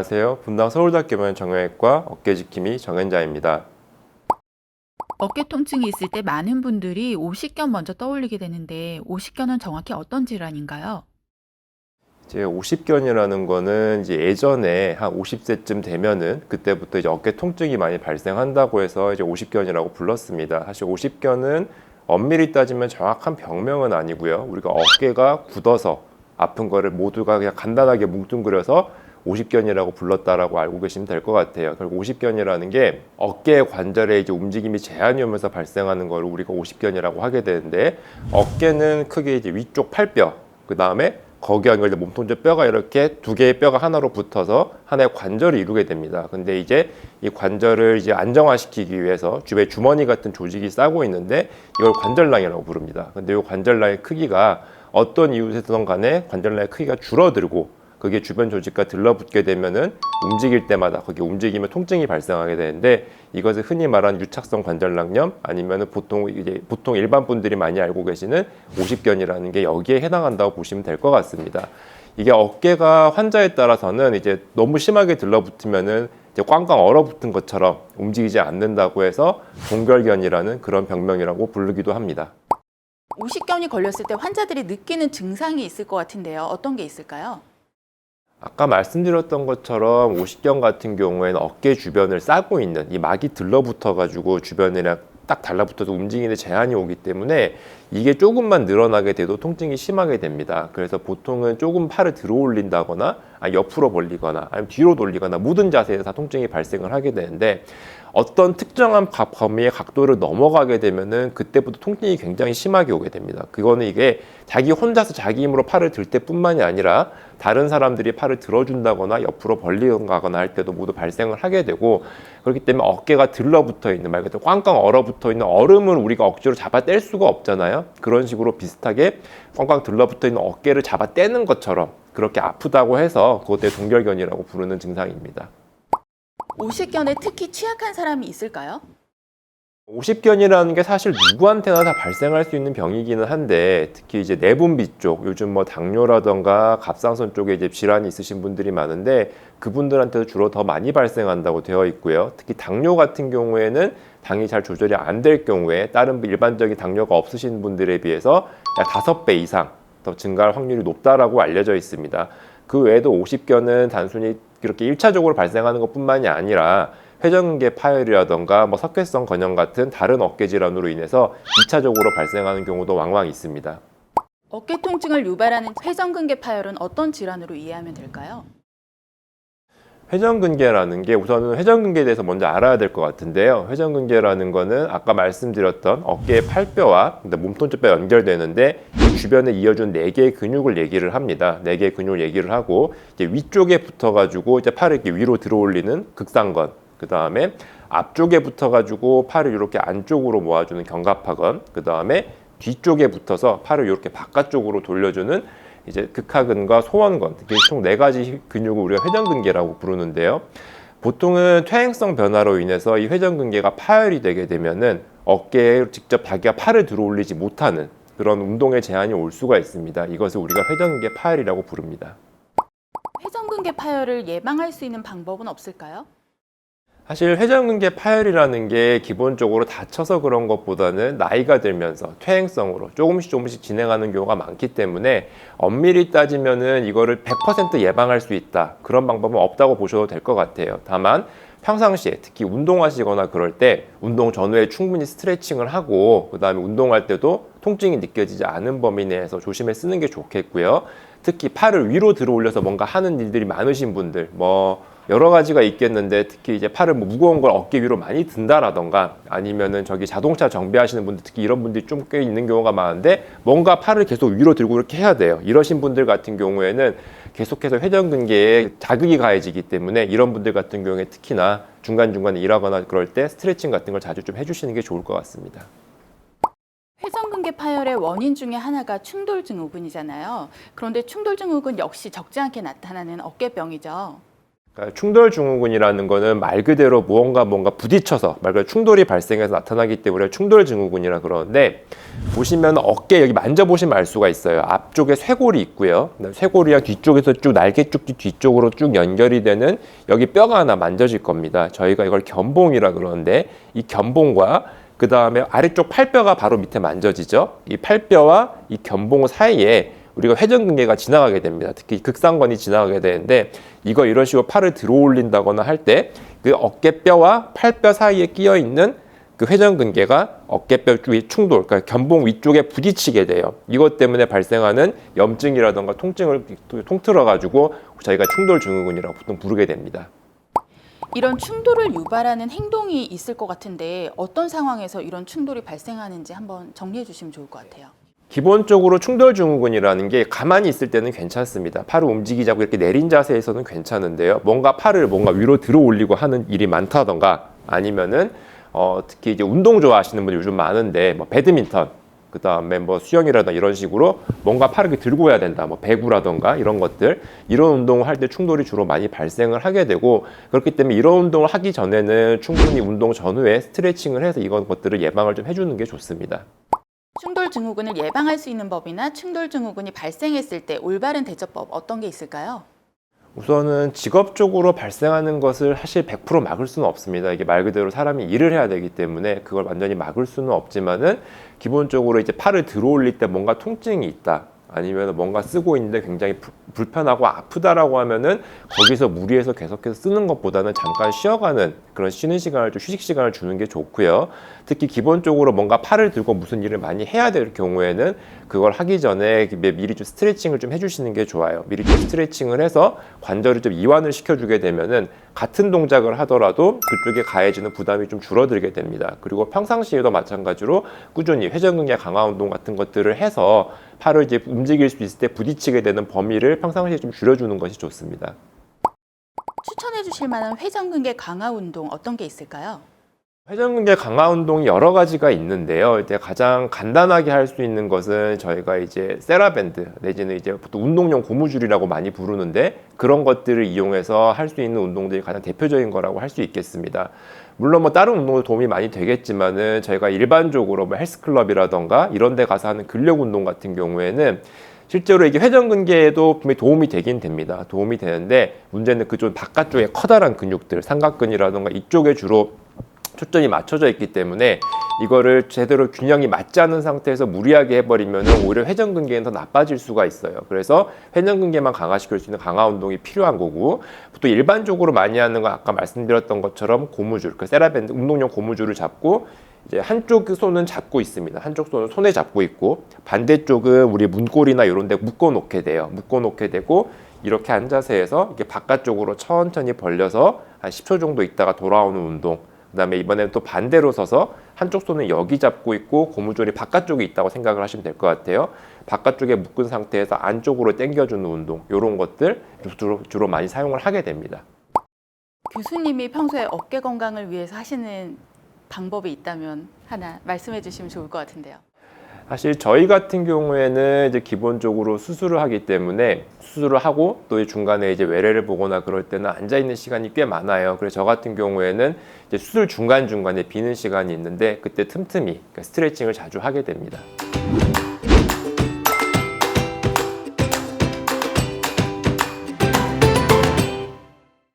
안녕하세요. 분당 서울대학교병원 정형외과 어깨지킴이 정현자입니다. 어깨 통증이 있을 때 많은 분들이 오십견 먼저 떠올리게 되는데 오십견은 정확히 어떤 질환인가요? 이제 50견이라는 거는 이제 예전에 한 50세쯤 되면은 그때부터 이제 어깨 통증이 많이 발생한다고 해서 이제 50견이라고 불렀습니다. 사실 50견은 엄밀히 따지면 정확한 병명은 아니고요. 우리가 어깨가 굳어서 아픈 거를 모두가 그냥 간단하게 뭉뚱그려서 50견이라고 불렀다라고 알고 계시면 될 것 같아요. 결국 50견이라는 게 어깨 관절에 이제 움직임이 제한이 오면서 발생하는 걸 우리가 50견이라고 하게 되는데 어깨는 크게 이제 위쪽 팔뼈, 그 다음에 거기 연결된 몸통제 뼈가 이렇게 두 개의 뼈가 하나로 붙어서 하나의 관절을 이루게 됩니다. 근데 이제 이 관절을 이제 안정화시키기 위해서 주변에 주머니 같은 조직이 싸고 있는데 이걸 관절랑이라고 부릅니다. 근데 이 관절랑의 크기가 어떤 이유에서든 간에 관절랑의 크기가 줄어들고 그게 주변 조직과 들러붙게 되면은 움직일 때마다 거기 움직이면 통증이 발생하게 되는데 이것을 흔히 말하는 유착성 관절낭염 아니면은 보통 이제 보통 일반 분들이 많이 알고 계시는 오십견이라는 게 여기에 해당한다고 보시면 될 것 같습니다. 이게 어깨가 환자에 따라서는 이제 너무 심하게 들러붙으면은 이제 꽝꽝 얼어붙은 것처럼 움직이지 않는다고 해서 동결견이라는 그런 병명이라고 부르기도 합니다. 오십견이 걸렸을 때 환자들이 느끼는 증상이 있을 것 같은데요. 어떤 게 있을까요? 아까 말씀드렸던 것처럼 오십견 같은 경우에는 어깨 주변을 싸고 있는 이 막이 들러붙어 가지고 주변이랑 딱 달라붙어서 움직이는 제한이 오기 때문에 이게 조금만 늘어나게 돼도 통증이 심하게 됩니다. 그래서 보통은 조금 팔을 들어 올린다거나 옆으로 벌리거나 아니면 뒤로 돌리거나 모든 자세에서 다 통증이 발생을 하게 되는데 어떤 특정한 각- 범위의 각도를 넘어가게 되면은 그때부터 통증이 굉장히 심하게 오게 됩니다. 그거는 이게 자기 혼자서 자기 힘으로 팔을 들 때뿐만이 아니라 다른 사람들이 팔을 들어준다거나 옆으로 벌리거나 할 때도 모두 발생을 하게 되고 그렇기 때문에 어깨가 들러붙어 있는 말 그대로 꽝꽝 얼어붙어 있는 얼음을 우리가 억지로 잡아 뗄 수가 없잖아요. 그런 식으로 비슷하게 꽝꽝 들러붙어 있는 어깨를 잡아 떼는 것처럼 그렇게 아프다고 해서 그것 때문에 동결견이라고 부르는 증상입니다. 오십견에 특히 취약한 사람이 있을까요? 오십견이라는 게 사실 누구한테나 다 발생할 수 있는 병이기는 한데 특히 이제 내분비 쪽 요즘 뭐 당뇨라던가 갑상선 쪽에 이제 질환이 있으신 분들이 많은데 그분들한테도 주로 더 많이 발생한다고 되어 있고요. 특히 당뇨 같은 경우에는 당이 잘 조절이 안 될 경우에 다른 일반적인 당뇨가 없으신 분들에 비해서 약 다섯 배 이상 더 증가할 확률이 높다라고 알려져 있습니다. 그 외에도 오십견은 단순히 이렇게 일차적으로 발생하는 것뿐만이 아니라 회전근개 파열이라던가 뭐 석회성 건형 같은 다른 어깨 질환으로 인해서 2차적으로 발생하는 경우도 왕왕 있습니다. 어깨 통증을 유발하는 회전근개 파열은 어떤 질환으로 이해하면 될까요? 회전근개라는 게 우선은 회전근개에 대해서 먼저 알아야 될 것 같은데요. 회전근개라는 거는 아까 말씀드렸던 어깨의 팔뼈와 몸통뼈 연결되는데 이 주변에 이어준 네 개의 근육을 얘기를 합니다. 네 개의 근육을 얘기를 하고 이제 위쪽에 붙어가지고 이제 팔을 이렇게 위로 들어올리는 극상건, 그 다음에 앞쪽에 붙어가지고 팔을 이렇게 안쪽으로 모아주는 견갑하건, 그 다음에 뒤쪽에 붙어서 팔을 이렇게 바깥쪽으로 돌려주는 이제 극하근과 소원근 총 네 가지 근육을 우리가 회전근개라고 부르는데요. 보통은 퇴행성 변화로 인해서 이 회전근개가 파열이 되게 되면은 어깨에 직접 자기가 팔을 들어 올리지 못하는 그런 운동에 제한이 올 수가 있습니다. 이것을 우리가 회전근개 파열이라고 부릅니다. 회전근개 파열을 예방할 수 있는 방법은 없을까요? 사실 회전근개 파열이라는 게 기본적으로 다쳐서 그런 것보다는 나이가 들면서 퇴행성으로 조금씩 조금씩 진행하는 경우가 많기 때문에 엄밀히 따지면은 이거를 100% 예방할 수 있다. 그런 방법은 없다고 보셔도 될 것 같아요. 다만 평상시에 특히 운동하시거나 그럴 때 운동 전후에 충분히 스트레칭을 하고 그다음에 운동할 때도 통증이 느껴지지 않은 범위 내에서 조심해 쓰는 게 좋겠고요. 특히 팔을 위로 들어 올려서 뭔가 하는 일들이 많으신 분들 뭐 여러 가지가 있겠는데 특히 이제 팔을 뭐 무거운 걸 어깨 위로 많이 든다라던가 아니면은 저기 자동차 정비하시는 분들 특히 이런 분들이 좀 꽤 있는 경우가 많은데 뭔가 팔을 계속 위로 들고 이렇게 해야 돼요. 이러신 분들 같은 경우에는 계속해서 회전근개에 자극이 가해지기 때문에 이런 분들 같은 경우에 특히나 중간중간에 일하거나 그럴 때 스트레칭 같은 걸 자주 좀 해주시는 게 좋을 것 같습니다. 회전근개 파열의 원인 중에 하나가 충돌 증후군이잖아요. 그런데 충돌 증후군 역시 적지 않게 나타나는 어깨병이죠. 그러니까 충돌 증후군이라는 거는 말 그대로 무언가 뭔가 부딪혀서 말 그대로 충돌이 발생해서 나타나기 때문에 충돌 증후군이라 그러는데 보시면 어깨 여기 만져보시면 알 수가 있어요. 앞쪽에 쇄골이 있고요. 쇄골이랑 뒤쪽에서 쭉 날개 쭉 뒤쪽으로 쭉 연결이 되는 여기 뼈가 하나 만져질 겁니다. 저희가 이걸 견봉이라 그러는데 이 견봉과 그 다음에 아래쪽 팔뼈가 바로 밑에 만져지죠. 이 팔뼈와 이 견봉 사이에 우리가 회전근개가 지나가게 됩니다. 특히 극상건이 지나가게 되는데 이거 이런 식으로 팔을 들어 올린다거나 할 때 그 어깨뼈와 팔뼈 사이에 끼어 있는 그 회전근개가 어깨뼈 쪽이 충돌, 그러니까 견봉 위쪽에 부딪히게 돼요. 이것 때문에 발생하는 염증이라던가 통증을 통틀어 가지고 저희가 충돌 증후군이라고 보통 부르게 됩니다. 이런 충돌을 유발하는 행동이 있을 것 같은데 어떤 상황에서 이런 충돌이 발생하는지 한번 정리해 주시면 좋을 것 같아요. 기본적으로 충돌 증후군이라는 게 가만히 있을 때는 괜찮습니다. 팔을 움직이자고 이렇게 내린 자세에서는 괜찮은데요. 뭔가 팔을 뭔가 위로 들어 올리고 하는 일이 많다던가 아니면은 어, 특히 이제 운동 좋아하시는 분들 요즘 많은데 뭐 배드민턴 그 다음에 뭐 수영이라든가 이런 식으로 뭔가 팔을 들고 해야 된다. 뭐 배구라던가 이런 것들 이런 운동을 할 때 충돌이 주로 많이 발생을 하게 되고 그렇기 때문에 이런 운동을 하기 전에는 충분히 운동 전후에 스트레칭을 해서 이런 것들을 예방을 좀 해주는 게 좋습니다. 충돌 증후군을 예방할 수 있는 법이나 충돌 증후군이 발생했을 때 올바른 대처법 어떤 게 있을까요? 우선은 직업적으로 발생하는 것을 사실 100% 막을 수는 없습니다. 이게 말 그대로 사람이 일을 해야 되기 때문에 그걸 완전히 막을 수는 없지만은 기본적으로 이제 팔을 들어 올릴 때 뭔가 통증이 있다. 아니면 뭔가 쓰고 있는데 굉장히 불- 불편하고 아프다라고 하면은 거기서 무리해서 계속해서 쓰는 것보다는 잠깐 쉬어가는 그런 쉬는 시간을 좀 휴식 시간을 주는 게 좋고요. 특히 기본적으로 뭔가 팔을 들고 무슨 일을 많이 해야 될 경우에는 그걸 하기 전에 미리 좀 스트레칭을 좀 해주시는 게 좋아요. 미리 좀 스트레칭을 해서 관절을 좀 이완을 시켜주게 되면은 같은 동작을 하더라도 그쪽에 가해지는 부담이 좀 줄어들게 됩니다. 그리고 평상시에도 마찬가지로 꾸준히 회전근개 강화 운동 같은 것들을 해서 팔을 이제 움직일 수 있을 때 부딪히게 되는 범위를 평상시에 좀 줄여주는 것이 좋습니다. 주실 만한 회전근개 강화 운동 어떤 게 있을까요? 회전근개 강화 운동이 여러 가지가 있는데요. 이제 가장 간단하게 할 수 있는 것은 저희가 이제 세라밴드 내지는 이제 보통 운동용 고무줄이라고 많이 부르는데 그런 것들을 이용해서 할 수 있는 운동들이 가장 대표적인 거라고 할 수 있겠습니다. 물론 뭐 다른 운동도 도움이 많이 되겠지만은 저희가 일반적으로 뭐 헬스클럽이라던가 이런 데 가서 하는 근력 운동 같은 경우에는 실제로 이게 회전근개에도 분명히 도움이 되긴 됩니다. 도움이 되는데 문제는 그쪽 바깥쪽에 커다란 근육들, 삼각근이라던가 이쪽에 주로 초점이 맞춰져 있기 때문에 이거를 제대로 균형이 맞지 않은 상태에서 무리하게 해버리면 오히려 회전근개는 더 나빠질 수가 있어요. 그래서 회전근개만 강화시킬 수 있는 강화 운동이 필요한 거고 또 일반적으로 많이 하는 건 아까 말씀드렸던 것처럼 고무줄, 그 세라밴드 운동용 고무줄을 잡고 이제 한쪽 그 손은 잡고 있습니다. 한쪽 손은 손에 잡고 있고 반대쪽은 우리 문고리나 이런 데 묶어 놓게 돼요. 묶어 놓게 되고 이렇게 한 자세에서 이렇게 바깥쪽으로 천천히 벌려서 한 10초 정도 있다가 돌아오는 운동. 그다음에 이번에는 또 반대로 서서 한쪽 손은 여기 잡고 있고 고무줄이 바깥쪽에 있다고 생각을 하시면 될 것 같아요. 바깥쪽에 묶은 상태에서 안쪽으로 당겨주는 운동, 이런 것들 주로, 주로 많이 사용을 하게 됩니다. 교수님이 평소에 어깨 건강을 위해서 하시는 방법이 있다면 하나 말씀해 주시면 좋을 것 같은데요. 사실 저희 같은 경우에는 이제 기본적으로 수술을 하기 때문에 수술을 하고 또 중간에 이제 외래를 보거나 그럴 때는 앉아 있는 시간이 꽤 많아요. 그래서 저 같은 경우에는 이제 수술 중간 중간에 비는 시간이 있는데 그때 틈틈이 그러니까 스트레칭을 자주 하게 됩니다.